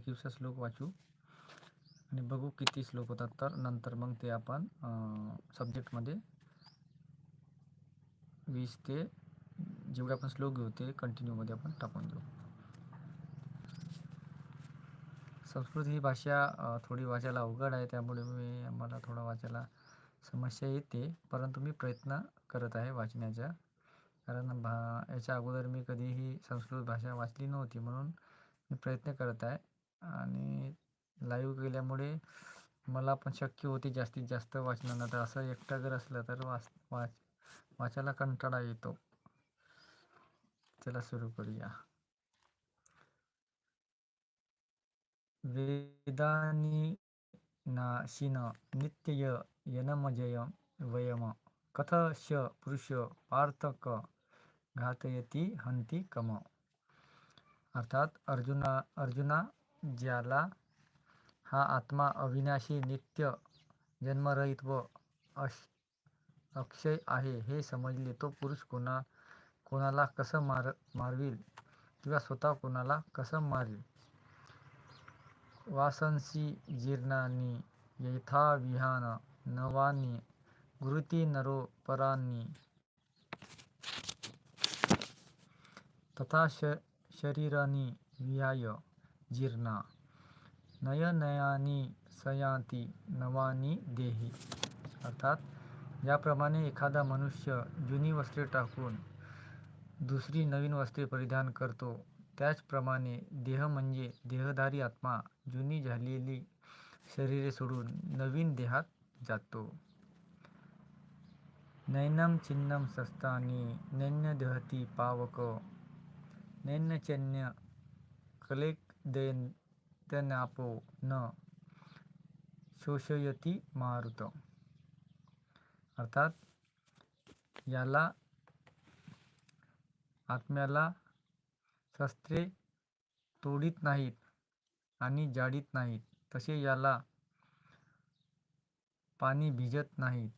एकवीसचा श्लोक वाचू. आणि बघू किती श्लोक होतात. तर नंतर मग ते आपण सब्जेक्टमध्ये वीस ते जेवढे आपण श्लोक घेऊ ते कंटिन्यूमध्ये आपण टाकून देऊ. संस्कृत ही भाषा थोडी वाचायला अवघड आहे. त्यामुळे मी मला थोडं वाचायला समस्या येते. परंतु मी प्रयत्न करत आहे वाचण्याचा. कारण भा याच्या अगोदर मी कधीही संस्कृत भाषा वाचली नव्हती म्हणून मी प्रयत्न करत आहे. आणि लाईव्ह केल्यामुळे मला पण शक्य होते जास्तीत जास्त वाचणं तर असं एकटा जर असलं तर वाच वाच वाचायला कंटाळा येतो. चला सुरू करूया. वेदानी नाशिन नित्यय यनमजय वयम कथश पुरुष पार्थक घातयती हंती कम. अर्थात अर्जुना अर्जुना ज्याला हा आत्मा अविनाशी नित्य जन्मरहित व अश अक्षय आहे हे समजले तो पुरुष कोणा कोणाला कसं मार मारविल किंवा स्वतः कोणाला कसं मारेल? वासंसी जीर्णानी यथाविहान नवानी गुरुती नरो परांनी. तथा श शरीरानी विहाय जीर्णा। नयनयानी सयाती नवानी देही। अर्थात ज्याप्रमाणे एखादा मनुष्य जुनी वस्त्रे टाकून दुसरी नवीन वस्त्रे परिधान करतो त्याचप्रमाणे देह म्हणजे देहधारी आत्मा जुनी झालेली शरीरे सोडून नवीन देहात जातो। नैनम चिन्नम सस्तानी नैन्य दहती पावक नैन्यचन्य कलेक दैत्यनापो न शोषयती मारुत। अर्थात याला आत्म्याला शस्त्रे तोडीत नाहीत आणि जाळीत नाहीत तसे याला पाणी भिजत नाहीत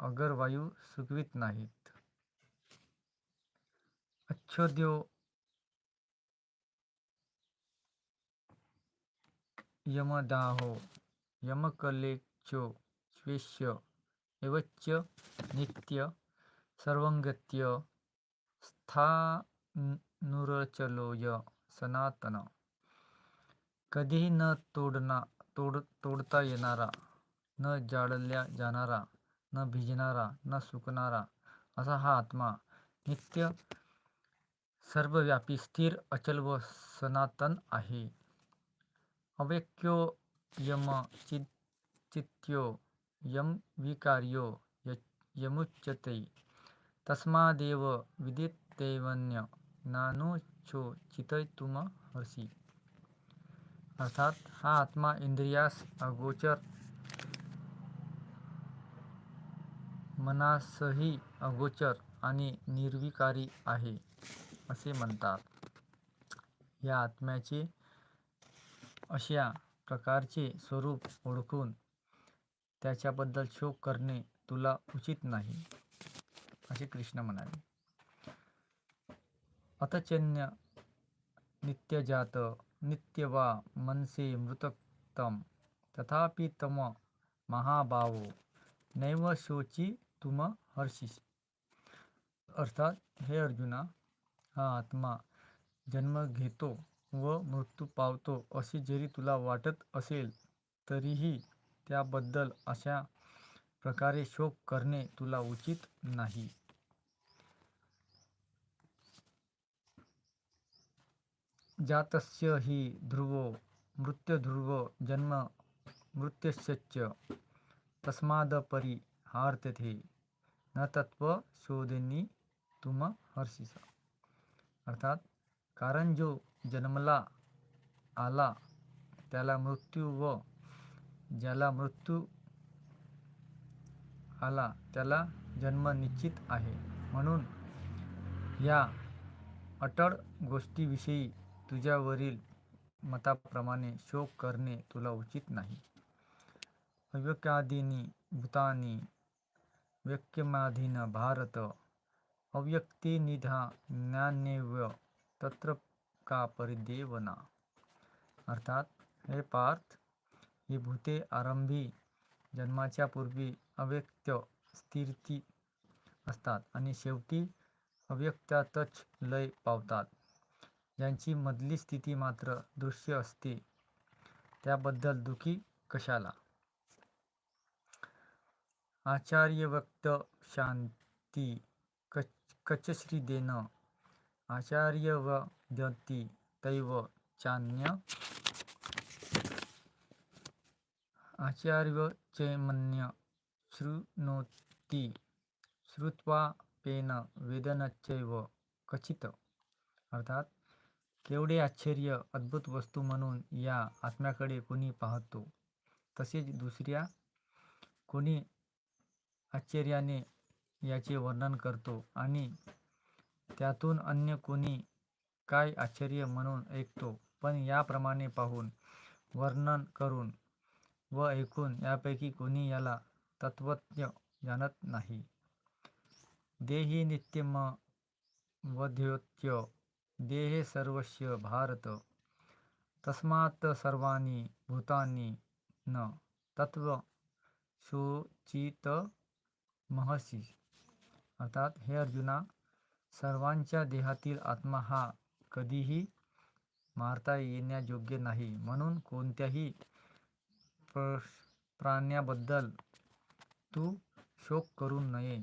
अगर वायू सुकवीत नाहीत। अच्छोद्यो यमदाहो, यमकलेचो स्वेष्य एवच्च नित्य, सर्वंगत्य, स्थानुरचलोय, सनातन। कधीही न तोडना, तोड, तोडता येणारा, न जाळल्या जाणारा, न भिजणारा, न सुकणारा, असा हा आत्मा नित्य सर्वव्यापी, स्थिर, अचल व सनातन आहे. अव्यक्यो यम चित्यो यम विकार्यो य यमुच्यते। तस्मादेव विदितैवन्य नानुचो चितयतुम हसी अर्थात हा आत्मा इंद्रियास अगोचर मनासही अगोचर आणि निर्विकारी आहे असे म्हणतात. या आत्म्याचे अशा प्रकारचे स्वरूप ओळखून त्याच्याबद्दल शोक करणे तुला उचित नाही असे कृष्ण म्हणाले. अतचन्य नित्यजात नित्य वा मनसे मृतक्तम तथापि तम महाभावो नैव शोची तुम हर्षिस अर्थात हे अर्जुना हा आत्मा जन्म घेतो व मृत्यू पावतो असे जरी तुला वाटत असेल तरीही त्याबद्दल अशा प्रकारे शोक करणे तुला उचित नाही. जातस्य हि ध्रुवो मृत्युध्रुव जन्म मृत्युश्च तस्मादपरी हार्थे न तत्व शोधनी तुम हर्षिस अर्थात कारण जो जन्मला आला त्याला मृत्यू व ज्याला मृत्यू आला त्याला जन्म निश्चित आहे. म्हणून या अटळ गोष्टीविषयी तुझ्यावरील मताप्रमाणे शोक करणे तुला उचित नाही. अव्यक्यादिनी भूतानी व्यक्यमाधीन भारत अव्यक्तिनिधा ज्ञानेव्य तत्र का परिदेवना? अर्थात हे पार्थ ही भूते आरंभी जन्माच्या पूर्वी अव्यक्त स्थिरती असतात आणि शेवटी अव्यक्तातच लय पावतात. ज्यांची मधली स्थिती मात्र दृश्य असते. त्याबद्दल दुखी कशाला? आचार्यव्यक्त शांती कच कचश्री देणं आचार्य व आचार्यवदती तैव चान्य आचार्यवचैमन्य शृणोति श्रुत्वापेन वेदनचैव कचित अर्थात केवढे आश्चर्य अद्भुत वस्तू म्हणून या आत्म्याकडे कोणी पाहतो? तसेच दुसऱ्या कोणी आश्चर्याने याचे वर्णन करतो आणि त्यातून अन्य कोणी काय आश्चर्य म्हणून ऐकतो. पण याप्रमाणे पाहून वर्णन करून व ऐकून यापैकी कोणी याला तत्वज्ञ जाणत नाही. देही नित्यमवध्योत्य देहे सर्वस्य भारत तस्मात् सर्वानी भूतानी न तत्व शोचित महसी अर्थात हे अर्जुना सर्वांच्या देहातील आत्मा हा कधीही मारता येण्यायोग्य नाही. म्हणून कोणत्याही प्राण्याबद्दल तू शोक करू नये.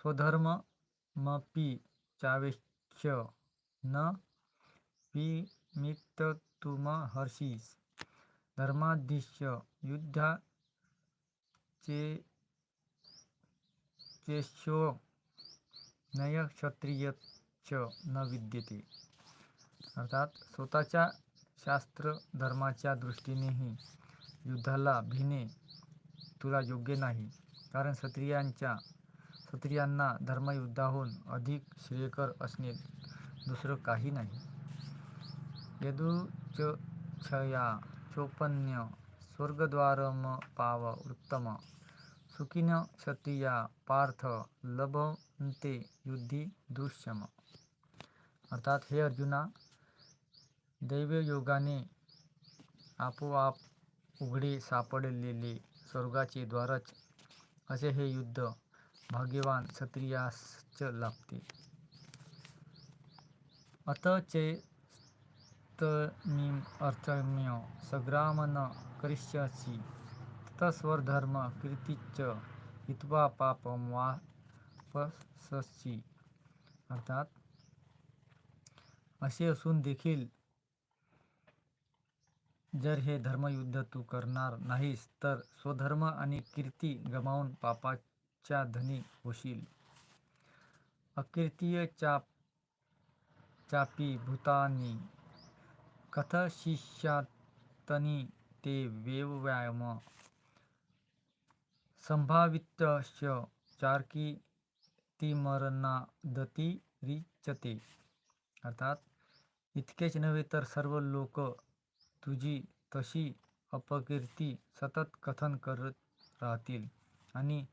स्वधर्म म पी चावेश्च न विमित्तुमर्हसीस् धर्माद्धिश्य युद्धाच्चेष्यो च न विद्यते. अर्थात स्वतःच्या शास्त्र धर्माच्या दृष्टीनेही युद्धाला भिणे तुला योग्य नाही. कारण क्षत्रियांच्या क्षत्रियांना धर्मयुद्धाहून अधिक श्रेयकर असणे दुसरं काही नाही. यदुच्चया चोपन्य स्वर्गद्वारमपाव उत्तम. सुखिन क्षत्रिया पार्थ लभंते युद्धी दुष्यम. अर्थात हे अर्जुना दैवयोगाने आपोआप उघडे सापडलेले स्वर्गाचे द्वारच असे हे युद्ध भाग्यवान क्षत्रियासच लाभते. अत चैतमीमर्थम्य संग्राम न करिष्यसि ततस्वधर्म कीर्तीच हित्वा पापं वापससि. अर्थात असे असून देखील जर हे धर्मयुद्ध तू करणार नाहीस तर स्वधर्म आणि कीर्ती गमावून पापाच्या धनी होशील. अकीर्तीय चाप चापि भूतानी कथशिष्यातनी ते वेव्याम संभावितस्य चार्कीतिमरणादतिरिच्यते अर्थात इतकेच नव्हे तर सर्व लोक तुझी तशी अपकीर्ती सतत कथन करत राहतील. आणि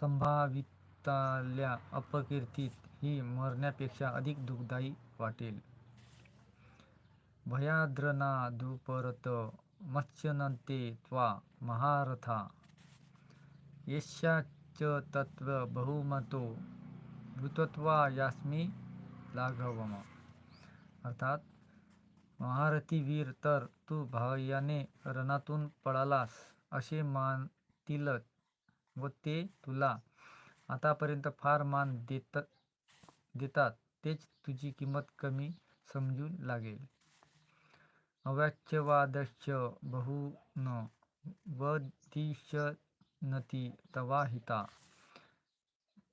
संभाविताल्या अपकीर्तीत ही मरण्यापेक्षा अधिक दुःखदायी वाटेल. भयाद्रनादुपरत मत्स्यनंते त्वा महारथा. येष्याच्चतत्त्व बहुमतो भूतत्वा यास्मी लाघवम. अर्थात महारथी वीर तर तू भाव्याने रणातून पळालास असे मानतील व ते तुला आतापर्यंत फार मान देतात. तेच तुझी किंमत कमी समजू लागेल. अवाच्यवादश्च बहून् वदिष्यन्ति तवाहिता हिता.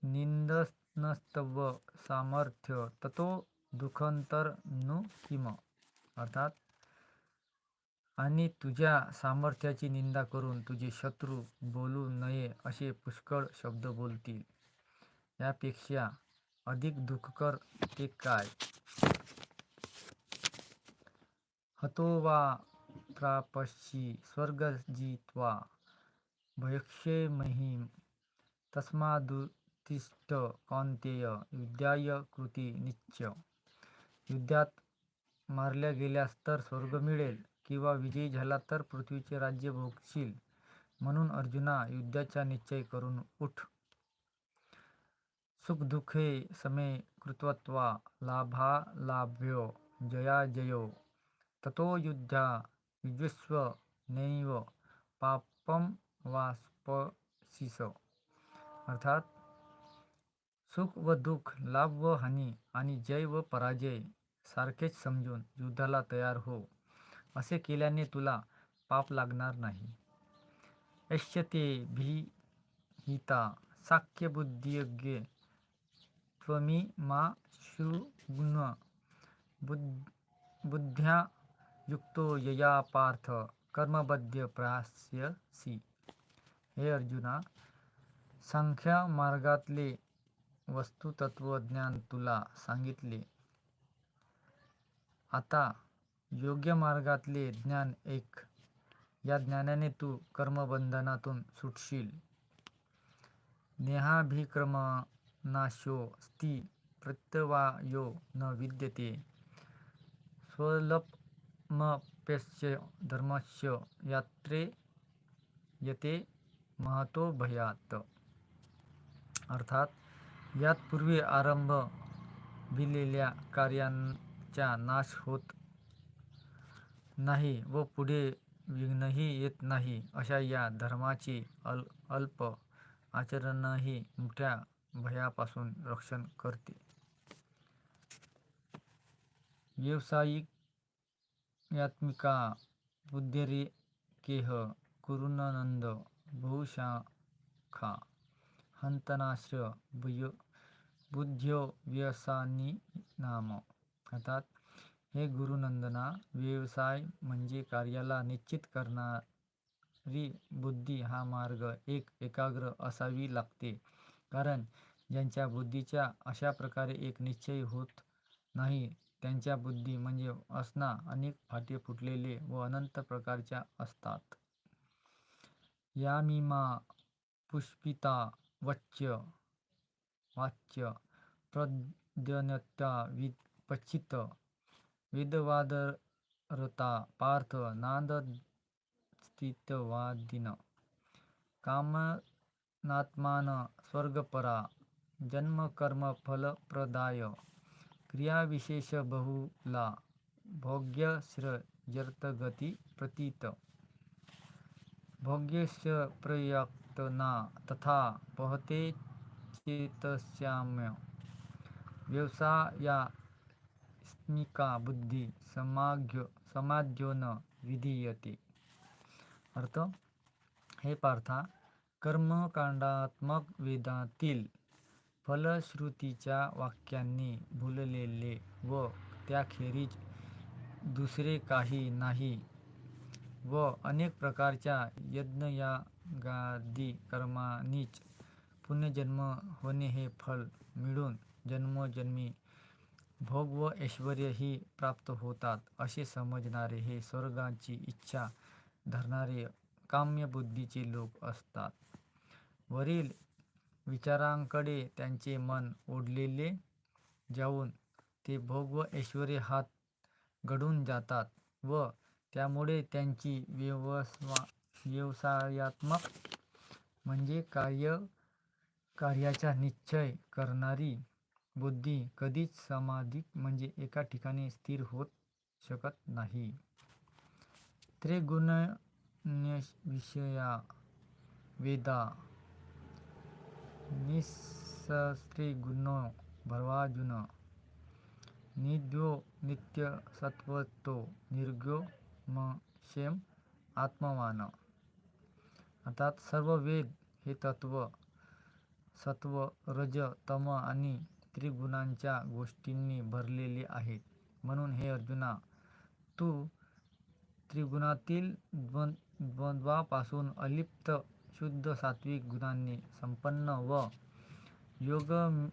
निन्दन्स्तव सामर्थ्य ततो दुःखतरं किम अर्थात आणि तुझ्या सामर्थ्याची निंदा करून तुझे शत्रू बोलू नये असे पुष्कळ शब्द बोलतील. यापेक्षा अधिक दुःखकर ते काय? हतो वा प्रापशी स्वर्ग जित्वा भयक्षे महिम तस्मादुतिष्ठ कौंतेय विद्याय कृती निश्चय युद्धात मारल्या गेल्यास तर स्वर्ग मिळेल किंवा विजयी झाला तर पृथ्वीचे राज्य भोगशील. म्हणून अर्जुना युद्धाचा निश्चय करून उठ. सुखदुःखे समे कृत्वा लाभालाभ्यो जयाजयो ततो युद्धा युजस्व नैव पापम वास्पशिस अर्थात सुख व दुःख लाभ व हानी आणि जय व पराजय सारखेच समजून युद्धाला तयार हो. असे केल्याने तुला पाप लागणार नाही. ऐश्यते भीहिता साख्य बुद्धियोग्ये त्वमी मा शृण्व बुद्ध्या युक्तो यया पार्थ कर्मबद्ध प्रास्यसी हे अर्जुना सांख्या मार्गातले वस्तुतत्वज्ञान तुला सांगितले. आता योग्य मार्गातले ज्ञान एक. या ज्ञानाने तू कर्मबंधनातून सुटशील. नेहाभिक्रमनाशो स्ती प्रत्यवायो न विद्यते. स्वल्पमप्यस्य धर्मस्य यात्रे यते महतो भयात. अर्थात यात पूर्वी आरंभ भिलेल्या चा नाश होत नाही व पुढे विघ्नही येत नाही अशा या धर्माचे अल्प आचरणही मोठ्या भयापासून रक्षण करते. व्यावसायिक यात्मिका बुद्धेरे केह कुरुनंद बहुशाखा हंतनाश्र बुद्ध्यो व्यसनीनाम अर्थात हे गुरुनंदना व्यवसाय म्हणजे कार्याला निश्चित करणारी बुद्धी हा मार्ग एक एकाग्र असावी लागते. कारण ज्यांच्या बुद्धीच्या अशा प्रकारे एक निश्चय होत नाही त्यांच्या बुद्धी म्हणजे असना अनेक फाटे फुटलेले व अनंत प्रकारच्या असतात. यामिमा पुष्पिता वच्य वाच्य प्रद्यनता पचित। वेदवादरता पार्थ नादस्थितवादिन कामनात्मान स्वर्गपरा। जन्मकर्मफलप्रदाय। क्रियाविशेषबहुला। भोग्यश्रयर्थगती प्रतीत। भोग्यश्रयप्रयत्ना तथा पहते चेतस्याम्य। आत्मिका बुद्धी समाग्य न विधीयते अर्थ हे पार्था कर्मकांडात्मक वेदातील फलश्रुतीच्या वाक्यांनी भुललेले व त्याखेरीज दुसरे काही नाही व अनेक प्रकारच्या यज्ञयागादी कर्मानीच पुनर्जन्म होणे हे फल मिळून जन्मोजन्मी भोग व ऐश्वर्यही प्राप्त होतात असे समजणारे हे स्वर्गांची इच्छा धरणारे काम्यबुद्धीचे लोक असतात. वरील विचारांकडे त्यांचे मन ओढलेले जाऊन ते भोग व ऐश्वर्य हात घडून जातात व त्यामुळे त्यांची व्यवसायात्मक म्हणजे कार्य कार्याचा निश्चय करणारी बुद्धी कधीच समाधिक म्हणजे एका ठिकाणी स्थिर होत शकत नाही. त्रैगुण्यविषया वेदा निस्त्रिगुणो नित्य सत्वतो नित्यसत्त्वतो म क्षेम आत्मवान. अर्थात सर्व वेद हे तत्व सत्व रज तम आणि त्रिगुणांच्या गोष्टींनी भरलेले आहेत. म्हणून हे अर्जुना तू त्रिगुणातील द्वंद्वापासून अलिप्त शुद्ध सात्विक गुणांनी संपन्न व योगक्षेमावादी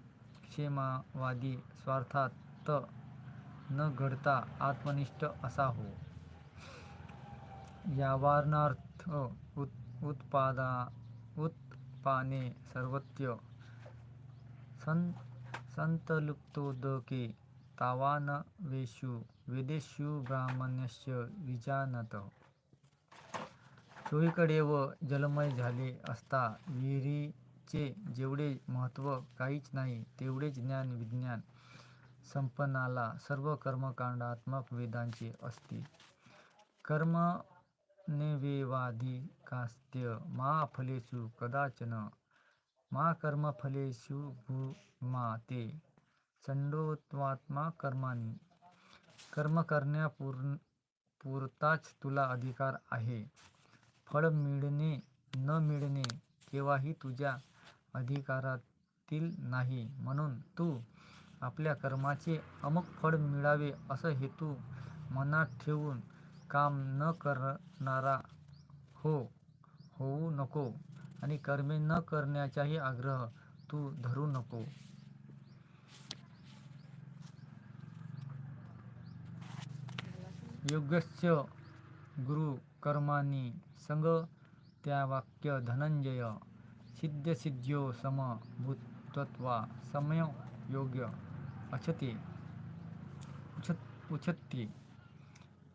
स्वार्थात न घडता आत्मनिष्ठ असा हो. यावरणार्थ उत्पाने सर्वत्र संतलुप्तोदके तावानवेषु वेदेशु ब्राह्मण्यश्च विजानत। चोहीकडे व जलमय झाले असता विहिरीचे जेवढे महत्त्व काहीच नाही तेवढेच ज्ञान विज्ञान संपन्नाला सर्व कर्मकांडात्मक वेदांचे असते. कर्म नेवेवाधिकास्त्य मा फलेषु कदाचन मा कर्मफलेषु मा ते चंडोत्वात्मा कर्मानी कर्म करण्यापुरताच तुला अधिकार आहे. फळ मिळणे न मिळणे केव्हाही तुझ्या अधिकारातील नाही. म्हणून तू आपल्या कर्माचे अमुक फळ मिळावे असं हेतू मनात ठेवून काम न करणारा हो होऊ नको. आणि कर्मे न करण्याचाही आग्रह तू धरू नको. योग्यस्य गुरु कर्मानी संग त्या वाक्य धनंजय सिद्ध्यसिद्ध्यो सम भूतत्वा समय योग्य अचते उचत उचत्ते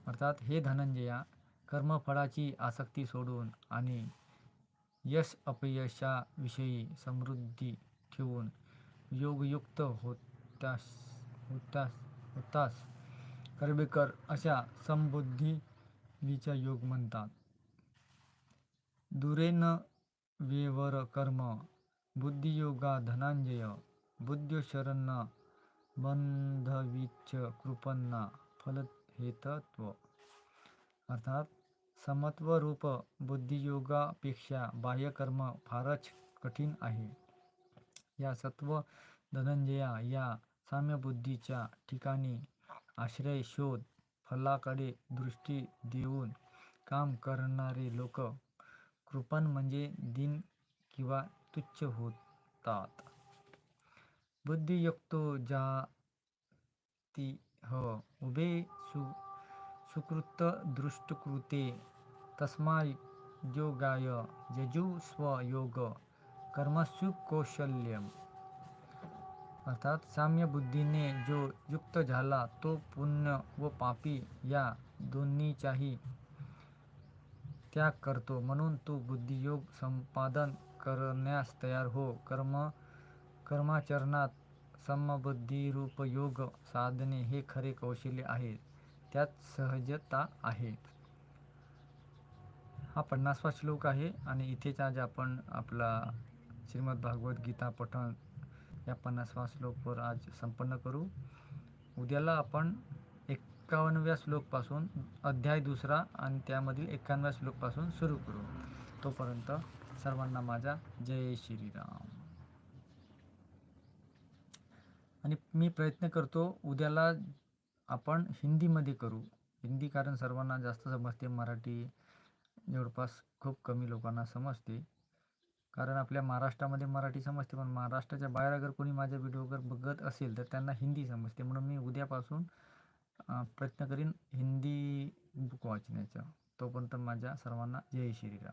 अर्थात हे धनंजया कर्मफळाची आसक्ती सोडून आणि यश अपयशाविषयी समृद्धी ठेवून योगयुक्त होतास होतास होतास. कर्बेकर अशा समबुद्धीचा योग म्हणतात. दुरेन वेवर कर्म बुद्धियोगा धनांजय बुद्धशरण बंधवीच कृपन्ना फलहेतत्व अर्थात समत्वरूप बुद्धियोगापेक्षा बाह्यकर्म फारच कठीण आहे. या सत्व धनंजया या साम्यबुद्धीच्या ठिकाणी आश्रय शोध फलाकडे दृष्टी देऊन काम करणारे लोक कृपण म्हणजे दिन किंवा तुच्छ होतात. बुद्धियुक्तो जाती ह उभे सु सुकृत दृष्टकृते तस्मायोगाय यजुस्व योग कर्मसु कौशल्यम। अर्थात साम्य बुद्धीने जो युक्त झाला तो पुण्य व पापी या दोन्हीचाही त्याग करतो. म्हणून तू बुद्धियोग संपादन करण्यास तयार हो. कर्म कर्माचरणात समबुद्धिरूप योग हे खरे कौशल्य आहे त्यात सहजता आहे. हा पन्नासवा श्लोक आहे आणि इथेच आज आपण आपला श्रीमद भागवत गीता पठण या पन्नासवा श्लोकवर आज संपन्न करू. उद्याला आपण एक्कावन्नव्या श्लोकपासून अध्याय दुसरा आणि त्यामधील एक्क्याण्णव्या श्लोकपासून सुरू करू. तोपर्यंत सर्वांना माझा जय श्रीराम. आणि मी प्रयत्न करतो उद्याला आपण हिंदीमध्ये करू. हिंदी कारण सर्वांना जास्त समजते मराठी जवळपास खूप कमी लोकांना समजते. कारण आपल्या महाराष्ट्रामध्ये मराठी समजते पण महाराष्ट्राच्या बाहेर अगर कोणी माझ्या व्हिडिओ वगैरे बघत असेल तर त्यांना हिंदी समजते. म्हणून मी उद्यापासून प्रयत्न करीन हिंदी बुक वाचण्याचा. तोपर्यंत माझ्या सर्वांना जय श्रीराम